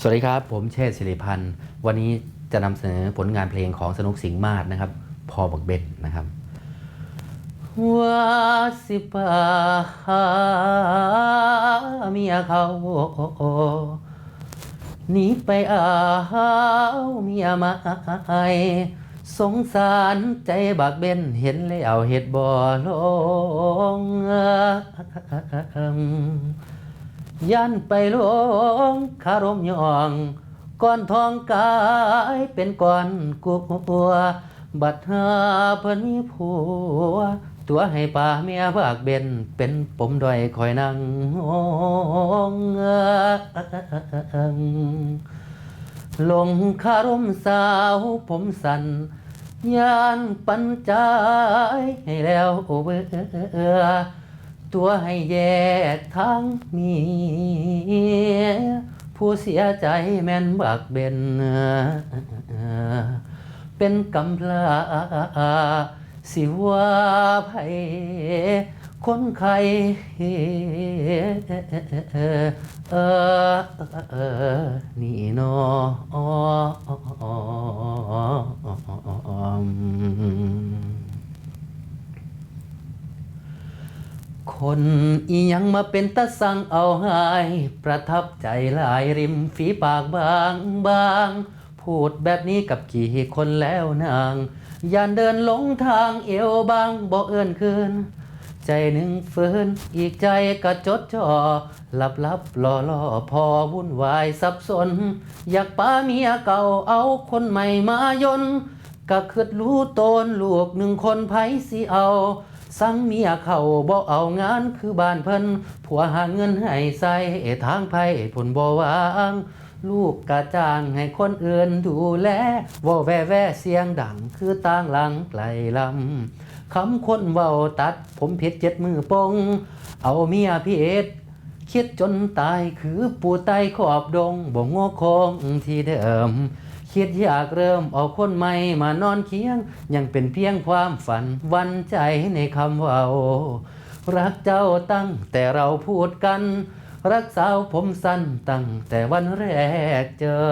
สวัสดีครับ ผมเชษฐ์ศิริพันธ์ วันนี้จะนำเสนอผลงานเพลงของสนุกสิงห์มาศนะครับ พอบักเบนนะครับว่าสิปาเมียเขาหนีไปอาเมียมาสงสารใจบักเบนเห็นแล้วเห็ดบ่อลง ยันไปหลงคารมยองก้อนทองกายเป็นก้อนกัว บัดหาเพิ่นมีผัว ตัวให้ป่าเมียบากเบนเป็นปมด้อยคอยนั่งห้องลงคารมสาวผมสันยานปัญจายให้แล้วเบื่อ ตัวให้แยกทางมีผู้เสียใจแม่นบักเบนเป็นกำพร้าสิว่าไผคนไข้เออนี่นอ คนอียังมาเป็นตาสั่งเอาหาย ประทับใจหลายริมฝีปากบางบาง พูดแบบนี้กับกี่คนแล้วนาง ยานเดินหลงทางเอวบางบอกเอื้อนคืน ใจหนึ่งฝืนอีกใจก็จดจ่อหลับลับรอรอพอวุ่นวายสับสน อยากป้าเมียเก่าเอาคนใหม่มายนก็คืดรู้ตนลูกหนึ่งคนไผสิเอา สั่งเมียเขาบ่เอางานคือบ้านเพิ่นผัวหาเงินให้ใส่ทางไผผลบ่วางลูกกระจ้างให้คนอื่นดูแลว่าแว่แว่เสียงดังคือต่างหลังไกลลำคำคนเว้าตัด ผมเพชรเจ็ดมือปง เอาเมียพี่เอ็ดคิดจนตายคือปูไตขอบดงบ่งอคงที่เดิม คิดอยากเริ่มเอาคนใหม่มานอนเคียง ยังเป็นเพียงความฝันวันใจในคำว่ารักเจ้าตั้งแต่เราพูดกัน รักสาวผมสั้นตั้งแต่วันแรกเจอ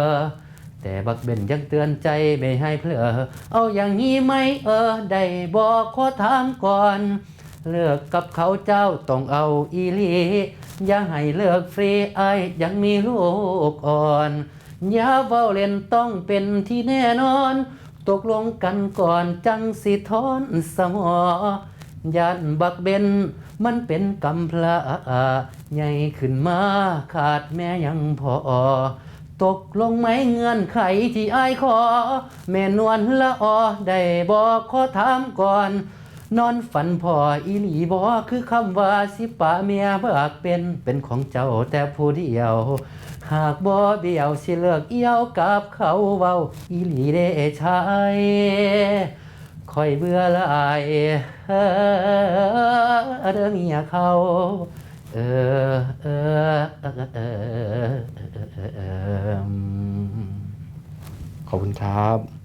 แต่บักเบนยังเตือนใจไม่ให้เพลอ เอาอย่างนี้ไหมเออ ได้บอกขอถามก่อน เลิกกับเขาเจ้าต้องเอาอีลีอย่าให้เลิกฟรีไอยังมีลูกอ่อน อย่าเว้าเล่นต้องเป็นที่แน่นอน ตกลงกันก่อนจังสิทอนสมอยันบักเบนมันเป็นกำพร้าใหญ่ขึ้นมาขาดแม่ยังพอตกลงไหมเงื่อนไขที่ไอายขอ แม่นวลละออได้บอกขอถามก่อน นอนฝันพออีหลีบอคือคำว่าสิปะเมียเบิกเป็นเป็นของเจ้าแต่ผู้เดียว หากบ่เบี้ยวสิเลิกเอี้ยวกับเขาเว้าอีหลีเด้ชายคอยเบื่อหลายเออเด้อเมียเขาเออเออเออเออขอบคุณครับ